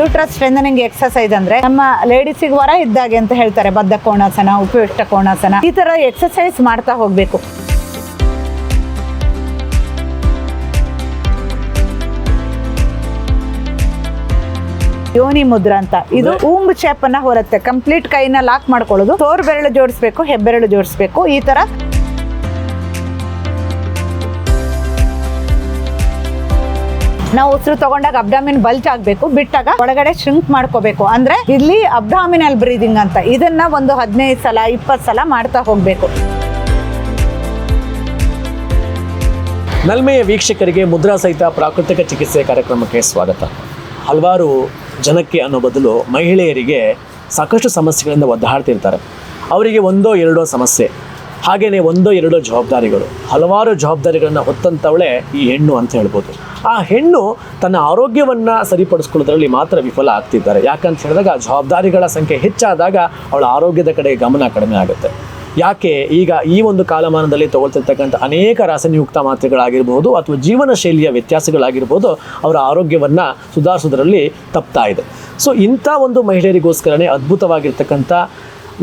Uterus strengthening exercise ಅಂದ್ರೆ ನಮ್ಮ ಲೇಡೀಸಿಗೆ ವರ ಇದ್ದಾಗೆ ಅಂತ ಹೇಳ್ತಾರೆ. ಬದ್ಧ ಕೋಣಾಸನ ಉಪಯುಕ್ತ ಕೋಣಾಸನ ಈ ತರ ಎಕ್ಸರ್ಸೈಸ್ ಮಾಡ್ತಾ ಹೋಗ್ಬೇಕು. ಯೋನಿ ಮುದ್ರ ಅಂತ. ಇದು ಊಂಬ್ ಚೇಪ್ ಅನ್ನ ಹೊರತ್ತೆ. ಕಂಪ್ಲೀಟ್ ಕೈನ ಲಾಕ್ ಮಾಡ್ಕೊಳ್ಳೋದು. ತೋರ್ ಬೆರಳು ಜೋಡಿಸ್ಬೇಕು ಹೆಬ್ಬೆರಳು ಜೋಡಿಸ್ಬೇಕು ಈ ತರ. ನಾವು ಉಸಿರು ತಗೊಂಡಾಗ ಅಬ್ಡಾಮಿನ್ ಬಲ್ಚ್ ಆಗಬೇಕು, ಬಿಟ್ಟಾಗ ಒಳಗಡೆ ಶ್ರಿಂಕ್ ಮಾಡ್ಕೋಬೇಕು. ಅಂದ್ರೆ ಇಲ್ಲಿ ಅಬ್ಡಾಮಿನಲ್ ಬ್ರೀದಿಂಗ್ ಅಂತ. ಇದನ್ನ ಒಂದು ಹದಿನೈದು ಸಲ, ಇಪ್ಪತ್ತು ಸಲ ಮಾಡ್ತಾ ಹೋಗ್ಬೇಕು. ನಲ್ಮೆಯ ವೀಕ್ಷಕರಿಗೆ ಮುದ್ರಾ ಸಹಿತ ಪ್ರಾಕೃತಿಕ ಚಿಕಿತ್ಸೆ ಕಾರ್ಯಕ್ರಮಕ್ಕೆ ಸ್ವಾಗತ. ಹಲವಾರು ಜನಕ್ಕೆ ಅನ್ನೋ ಬದಲು ಮಹಿಳೆಯರಿಗೆ ಸಾಕಷ್ಟು ಸಮಸ್ಯೆಗಳಿಂದ ಒದ್ದಾಡ್ತಿರ್ತಾರೆ. ಅವರಿಗೆ ಒಂದೋ ಎರಡೋ ಸಮಸ್ಯೆ. ಹಾಗೆಯೇ ಒಂದೋ ಎರಡೋ ಜವಾಬ್ದಾರಿಗಳು. ಹಲವಾರು ಜವಾಬ್ದಾರಿಗಳನ್ನು ಹೊತ್ತಂತವಳೆ ಈ ಹೆಣ್ಣು ಅಂತ ಹೇಳ್ಬೋದು. ಆ ಹೆಣ್ಣು ತನ್ನ ಆರೋಗ್ಯವನ್ನು ಸರಿಪಡಿಸ್ಕೊಳ್ಳೋದ್ರಲ್ಲಿ ಮಾತ್ರ ವಿಫಲ ಆಗ್ತಿದ್ದಾರೆ. ಯಾಕಂತ ಹೇಳಿದಾಗ ಜವಾಬ್ದಾರಿಗಳ ಸಂಖ್ಯೆ ಹೆಚ್ಚಾದಾಗ ಅವಳ ಆರೋಗ್ಯದ ಕಡೆ ಗಮನ ಕಡಿಮೆ ಆಗುತ್ತೆ. ಯಾಕೆ? ಈಗ ಈ ಒಂದು ಕಾಲಮಾನದಲ್ಲಿ ತಗೊಳ್ತಿರ್ತಕ್ಕಂಥ ಅನೇಕ ರಾಸಾಯನಿಕಯುಕ್ತ ಮಾತ್ರೆಗಳಾಗಿರ್ಬೋದು ಅಥವಾ ಜೀವನ ಶೈಲಿಯ ವ್ಯತ್ಯಾಸಗಳಾಗಿರ್ಬೋದು ಅವರ ಆರೋಗ್ಯವನ್ನು ಸುಧಾರಿಸೋದ್ರಲ್ಲಿ ತಪ್ತಾ ಇದೆ. ಸೊ ಇಂಥ ಒಂದು ಮಹಿಳೆಯರಿಗೋಸ್ಕರನೇ ಅದ್ಭುತವಾಗಿರ್ತಕ್ಕಂಥ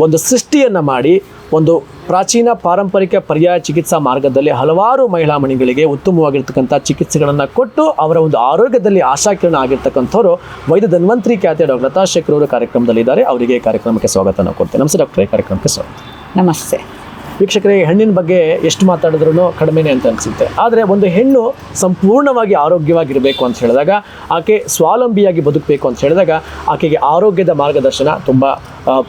ಒಂದು ಸೃಷ್ಟಿಯನ್ನು ಮಾಡಿ ಒಂದು ಪ್ರಾಚೀನ ಪಾರಂಪರಿಕ ಪರ್ಯಾಯ ಚಿಕಿತ್ಸಾ ಮಾರ್ಗದಲ್ಲಿ ಹಲವಾರು ಮಹಿಳಾ ಮಣಿಗಳಿಗೆ ಉತ್ತಮವಾಗಿರ್ತಕ್ಕಂಥ ಚಿಕಿತ್ಸೆಗಳನ್ನು ಕೊಟ್ಟು ಅವರ ಒಂದು ಆರೋಗ್ಯದಲ್ಲಿ ಆಶಾಕಿರಣ ಆಗಿರ್ತಕ್ಕಂಥವ್ರು ವೈದ್ಯ ಧನ್ವಂತ್ರಿ ಖ್ಯಾತಿಯ ಡಾಕ್ಟರ್ ಲತಾ ಶೇಖರ್ ಅವರು ಕಾರ್ಯಕ್ರಮದಲ್ಲಿದ್ದಾರೆ. ಅವರಿಗೆ ಕಾರ್ಯಕ್ರಮಕ್ಕೆ ಸ್ವಾಗತ. ನಾವು ನಮಸ್ತೆ ಡಾಕ್ಟರ್. ಕಾರ್ಯಕ್ರಮಕ್ಕೆ ಸ್ವಾಗತ. ನಮಸ್ತೆ. ವೀಕ್ಷಕರೇ ಹೆಣ್ಣಿನ ಬಗ್ಗೆ ಎಷ್ಟು ಮಾತಾಡಿದ್ರೂ ಕಡಿಮೆನೆ ಅಂತ ಅನಿಸುತ್ತೆ. ಆದರೆ ಒಂದು ಹೆಣ್ಣು ಸಂಪೂರ್ಣವಾಗಿ ಆರೋಗ್ಯವಾಗಿರಬೇಕು ಅಂತ ಹೇಳಿದಾಗ ಆಕೆ ಸ್ವಾವಲಂಬಿಯಾಗಿ ಬದುಕಬೇಕು ಅಂತ ಹೇಳಿದಾಗ ಆಕೆಗೆ ಆರೋಗ್ಯದ ಮಾರ್ಗದರ್ಶನ ತುಂಬ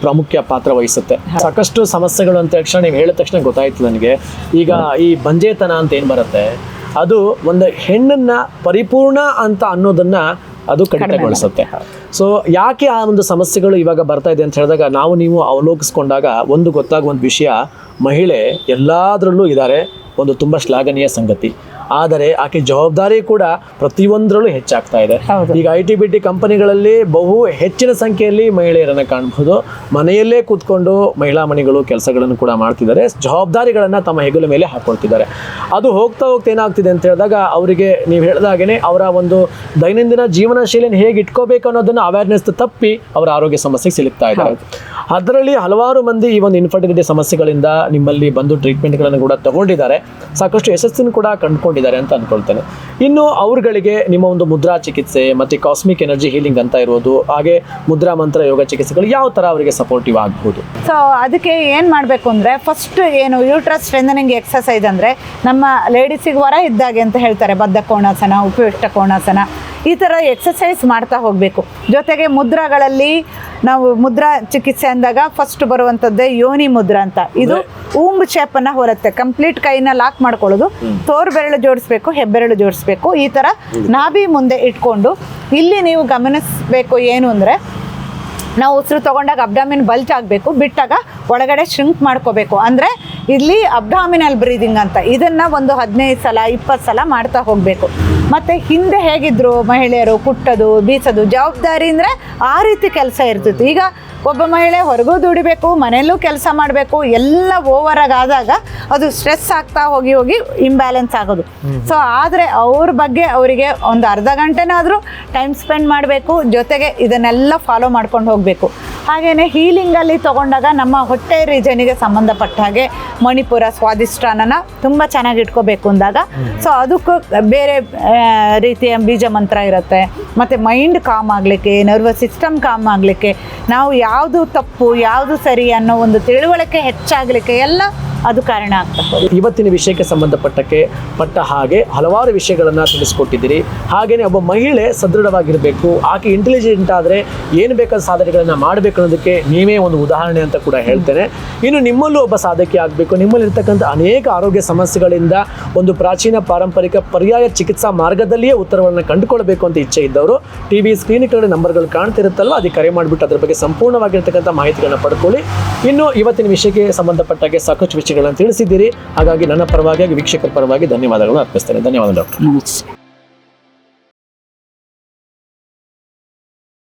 ಪ್ರಾಮುಖ್ಯ ಪಾತ್ರ ವಹಿಸುತ್ತೆ. ಸಾಕಷ್ಟು ಸಮಸ್ಯೆಗಳು ಅಂತ ತಕ್ಷಣ ನೀವು ಹೇಳಿದ ತಕ್ಷಣ ಗೊತ್ತಾಯಿತು ನನಗೆ. ಈಗ ಈ ಬಂಜೇತನ ಅಂತ ಏನು ಬರುತ್ತೆ? ಅದು ಒಂದು ಹೆಣ್ಣನ್ನು ಪರಿಪೂರ್ಣ ಅಂತ ಅನ್ನೋದನ್ನ ಅದು ಕಡಿಮೆಗೊಳಿಸುತ್ತೆ ಸೊ ಯಾಕೆ ಆ ಒಂದು ಸಮಸ್ಯೆಗಳು ಇವಾಗ ಬರ್ತಾ ಇದೆ ಅಂತ ಹೇಳಿದಾಗ ನಾವು ನೀವು ಅವಲೋಕಿಸ್ಕೊಂಡಾಗ ಒಂದು ಗೊತ್ತಾಗುವಂಥ ವಿಷಯ ಮಹಿಳೆ ಎಲ್ಲದರಲ್ಲೂ ಇದ್ದಾರೆ ಒಂದು ತುಂಬ ಶ್ಲಾಘನೀಯ ಸಂಗತಿ. ಆದರೆ ಆಕೆ ಜವಾಬ್ದಾರಿ ಕೂಡ ಪ್ರತಿಯೊಂದರಲ್ಲೂ ಹೆಚ್ಚಾಗ್ತಾ ಇದೆ. ಈಗ ಐ ಟಿ ಬಿ ಟಿ ಕಂಪನಿಗಳಲ್ಲಿ ಬಹು ಹೆಚ್ಚಿನ ಸಂಖ್ಯೆಯಲ್ಲಿ ಮಹಿಳೆಯರನ್ನು ಕಾಣಬಹುದು. ಮನೆಯಲ್ಲೇ ಕೂತ್ಕೊಂಡು ಮಹಿಳಾ ಮಣಿಗಳು ಕೆಲಸಗಳನ್ನು ಕೂಡ ಮಾಡ್ತಿದ್ದಾರೆ. ಜವಾಬ್ದಾರಿಗಳನ್ನು ತಮ್ಮ ಹೆಗಲ ಮೇಲೆ ಹಾಕೊಳ್ತಿದ್ದಾರೆ. ಅದು ಹೋಗ್ತಾ ಹೋಗ್ತಾ ಏನಾಗ್ತಿದೆ ಅಂತ ಹೇಳಿದಾಗ ಅವರಿಗೆ ನೀವು ಹೇಳಿದಾಗೇ ಅವರ ಒಂದು ದೈನಂದಿನ ಜೀವನ ಶೈಲಿಯನ್ನು ಹೇಗೆ ಇಟ್ಕೋಬೇಕು ಅನ್ನೋದನ್ನು ಅವೇರ್ನೆಸ್ ತಪ್ಪಿ ಅವರ ಆರೋಗ್ಯ ಸಮಸ್ಯೆಗೆ ಸಿಲುಕ್ತಾ ಇದ್ದಾರೆ. ಅದರಲ್ಲಿ ಹಲವಾರು ಮಂದಿ ಈ ಒಂದು ಇನ್ಫರ್ಟಿಲಿಟಿ ಸಮಸ್ಯೆಗಳಿಂದ ನಿಮ್ಮಲ್ಲಿ ಬಂದು ಟ್ರೀಟ್ಮೆಂಟ್ಗಳನ್ನು ಕೂಡ ತಗೊಂಡಿದ್ದಾರೆ. ಸಾಕಷ್ಟು ಯಶಸ್ಸನ್ನು ಕೂಡ ಕಂಡುಕೊಂಡಿದ್ದಾರೆ ಅಂತ ಅಂದ್ಕೊಳ್ತೇನೆ ಇನ್ನು ಅವ್ರುಗಳಿಗೆ ನಿಮ್ಮ ಒಂದು ಮುದ್ರಾ ಚಿಕಿತ್ಸೆ ಮತ್ತು ಕಾಸ್ಮಿಕ್ ಎನರ್ಜಿ ಹೀಲಿಂಗ್ ಅಂತ ಇರೋದು, ಹಾಗೆ ಮುದ್ರಾ ಮಂತ್ರ ಯೋಗ ಚಿಕಿತ್ಸೆಗಳು ಯಾವ ಥರ ಅವರಿಗೆ ಸಪೋರ್ಟಿವ್ ಆಗ್ಬೋದು? ಸೊ ಅದಕ್ಕೆ ಏನು ಮಾಡಬೇಕು ಅಂದರೆ ಫಸ್ಟ್ ಏನು ಯೂಟ್ರಸ್ ಸ್ಟ್ರೆಂದನಿಂಗ್ ಎಕ್ಸರ್ಸೈಸ್ ಅಂದರೆ ನಮ್ಮ ಲೇಡೀಸಿಗೆ ವರ ಇದ್ದಾಗೆ ಅಂತ ಹೇಳ್ತಾರೆ, ಬದ್ಧ ಕೋಣಾಸನ, ಉಪಯುಕ್ತ ಕೋಣಾಸನ. ಈ ಥರ ಎಕ್ಸಸೈಸ್ ಮಾಡ್ತಾ ಹೋಗಬೇಕು. ಜೊತೆಗೆ ಮುದ್ರಾಗಳಲ್ಲಿ ನಾವು ಮುದ್ರಾ ಚಿಕಿತ್ಸೆ ಅಂದಾಗ ಫಸ್ಟ್ ಬರುವಂಥದ್ದೇ ಯೋನಿ ಮುದ್ರಾ ಅಂತ. ಇದು ಊಂಬ್ ಶೇಪನ್ನು ಹೊರತ್ತೆ ಕಂಪ್ಲೀಟ್ ಕೈನ ಲಾಕ್ ಮಾಡ್ಕೊಳ್ಳೋದು. ತೋರ್ ಬೆರಳು ಜೋಡಿಸ್ಬೇಕು ಹೆಬ್ಬೆರಳು ಜೋಡಿಸ್ಬೇಕು. ಈ ಥರ ನಾಭಿ ಮುಂದೆ ಇಟ್ಕೊಂಡು ಇಲ್ಲಿ ನೀವು ಗಮನಿಸಬೇಕು ಏನು ಅಂದರೆ ನಾವು ಉಸಿರು ತಗೊಂಡಾಗ ಅಬ್ಡಾಮಿನ್ ಬಲ್ಚ್ ಆಗಬೇಕು ಬಿಟ್ಟಾಗ ಒಳಗಡೆ ಶ್ರಿಂಕ್ ಮಾಡ್ಕೋಬೇಕು. ಅಂದರೆ ಇಲ್ಲಿ ಅಬ್ಡಾಮಿನಲ್ ಬ್ರೀದಿಂಗ್ ಅಂತ. ಇದನ್ನ ಒಂದು ಹದಿನೈದು ಸಲ ಇಪ್ಪತ್ತು ಸಲ ಮಾಡ್ತಾ ಹೋಗಬೇಕು. ಮತ್ತು ಹಿಂದೆ ಹೇಗಿದ್ರು ಮಹಿಳೆಯರು ಕುಟ್ಟೋದು ಬೀಸೋದು ಜವಾಬ್ದಾರಿ ಅಂದರೆ ಆ ರೀತಿ ಕೆಲಸ ಇರ್ತಿತ್ತು. ಈಗ ಒಬ್ಬ ಮಹಿಳೆ ಹೊರಗೂ ದುಡಿಬೇಕು ಮನೆಯಲ್ಲೂ ಕೆಲಸ ಮಾಡಬೇಕು ಎಲ್ಲ ಓವರ್ ಆದಾಗ ಅದು ಸ್ಟ್ರೆಸ್ ಆಗ್ತಾ ಹೋಗಿ ಹೋಗಿ ಇಂಬ್ಯಾಲೆನ್ಸ್ ಆಗೋದು. ಸೊ ಆದರೆ ಅವ್ರ ಬಗ್ಗೆ ಅವರಿಗೆ ಒಂದು ಅರ್ಧ ಗಂಟೆನಾದರೂ ಟೈಮ್ ಸ್ಪೆಂಡ್ ಮಾಡಬೇಕು ಜೊತೆಗೆ ಇದನ್ನೆಲ್ಲ ಫಾಲೋ ಮಾಡ್ಕೊಂಡು ಹೋಗಬೇಕು. ಹಾಗೆಯೇ ಹೀಲಿಂಗಲ್ಲಿ ತಗೊಂಡಾಗ ನಮ್ಮ ಹೊಟ್ಟೆ ರೀಜನಿಗೆ ಸಂಬಂಧಪಟ್ಟ ಹಾಗೆ ಮಣಿಪುರ ಸ್ವಾದಿಷ್ಟಾನನ ತುಂಬ ಚೆನ್ನಾಗಿ ಇಟ್ಕೋಬೇಕು ಅಂದಾಗ. ಸೊ ಅದಕ್ಕೂ ಬೇರೆ ರೀತಿಯ ಬೀಜ ಮಂತ್ರ ಇರುತ್ತೆ. ಮತ್ತು ಮೈಂಡ್ ಕಾಮ್ ಆಗಲಿಕ್ಕೆ ನರ್ವಸ್ ಸಿಸ್ಟಮ್ ಕಾಮ್ ಆಗಲಿಕ್ಕೆ, ನಾವು ಯಾವುದು ತಪ್ಪು, ಯಾವುದು ಸರಿ ಅನ್ನೋ ಒಂದು ತಿಳುವಳಿಕೆ ಹೆಚ್ಚಾಗಲಿಕ್ಕೆ ಎಲ್ಲ ಅದು ಕಾರಣ ಆಗ್ತದೆ ಇವತ್ತಿನ ವಿಷಯಕ್ಕೆ ಸಂಬಂಧಪಟ್ಟಕ್ಕೆ ಪಟ್ಟ ಹಾಗೆ ಹಲವಾರು ವಿಷಯಗಳನ್ನು ತಿಳಿಸ್ಕೊಟ್ಟಿದ್ದೀರಿ. ಹಾಗೆಯೇ ಒಬ್ಬ ಮಹಿಳೆ ಸದೃಢವಾಗಿರಬೇಕು, ಆಕೆ ಇಂಟೆಲಿಜೆಂಟ್ ಆದರೆ ಏನು ಬೇಕಾದ ಸಾಧನೆಗಳನ್ನು ಮಾಡಬೇಕು ಅನ್ನೋದಕ್ಕೆ ನೀವೇ ಒಂದು ಉದಾಹರಣೆ ಅಂತ ಕೂಡ ಹೇಳ್ತೇನೆ. ಇನ್ನು ನಿಮ್ಮಲ್ಲೂ ಒಬ್ಬ ಸಾಧಕಿ ಆಗಬೇಕು, ನಿಮ್ಮಲ್ಲಿರ್ತಕ್ಕಂಥ ಅನೇಕ ಆರೋಗ್ಯ ಸಮಸ್ಯೆಗಳಿಂದ ಒಂದು ಪ್ರಾಚೀನ ಪಾರಂಪರಿಕ ಪರ್ಯಾಯ ಚಿಕಿತ್ಸಾ ಮಾರ್ಗದಲ್ಲಿಯೇ ಉತ್ತರವನ್ನು ಕಂಡುಕೊಳ್ಬೇಕು ಅಂತ ಇಚ್ಛೆ ಇದ್ದವರು ಟಿ ವಿ ಸ್ಕ್ರೀನ್ಗಳಲ್ಲಿ ನಂಬರ್ಗಳು ಕಾಣ್ತಿರುತ್ತಲ್ಲ ಅದಕ್ಕೆ ಕರೆ ಮಾಡಿಬಿಟ್ಟು ಅದರ ಬಗ್ಗೆ ಸಂಪೂರ್ಣವಾಗಿರ್ತಕ್ಕಂಥ ಮಾಹಿತಿಗಳನ್ನು ಪಡ್ಕೊಳ್ಳಿ. ಇನ್ನು ಇವತ್ತಿನ ವಿಷಯಕ್ಕೆ ಸಂಬಂಧಪಟ್ಟಾಗೆ ಸಾಕಷ್ಟು ವಿಷಯಗಳನ್ನು ತಿಳಿಸಿದ್ದೀರಿ. ಹಾಗಾಗಿ ನನ್ನ ಪರವಾಗಿ ವೀಕ್ಷಕರ ಪರವಾಗಿ ಧನ್ಯವಾದಗಳನ್ನು ಅರ್ಪಿಸ್ತೇನೆ. ಧನ್ಯವಾದ ಡಾಕ್ಟರ್.